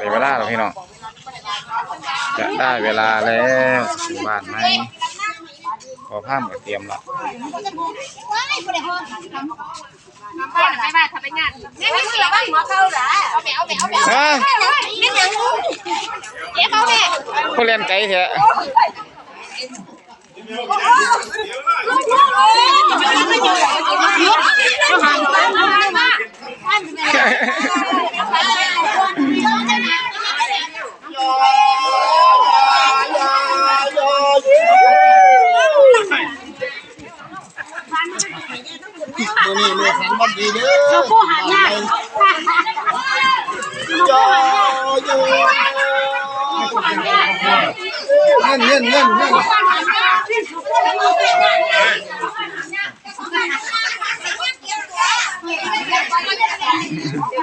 ได้เวลาแล้วพี่น้องจะได้เวลาแล้วถึงบ้านไหมพอผ้ามก็เตรียมละบ้านไปบ้านทำไปงานนี่ไม่เสียบ้านหัวเข้าเหรอเอาไปเอาไปเอาไปฮะไม่ยังเก็บเอาแม่ผู้เรียนไกลแท้ มือนี่มือแข็งบัดดีเด้อผู้หันหน้าจออยู่เงินเงินเงินเงิน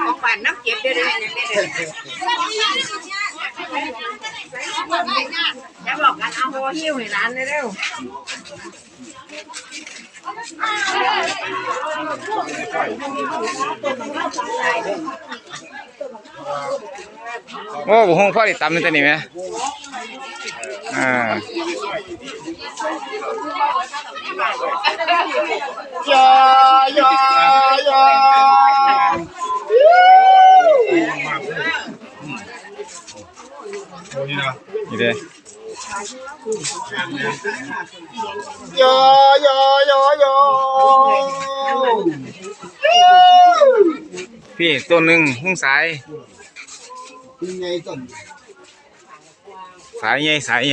ของบ้านน้ำเก็บได้เลยจะบอกกันเอาโบหิ้วให้ร้านเร็ว โอ้บุหงพ่อได้ตำนี่ตัวนี้ไหมอ่าจอยอยอนี่เด้ยอยอยอยอ พี่ตัวหนึ่งหุ้งสายเป็นไงต้นสายใหญ่สายใหญ่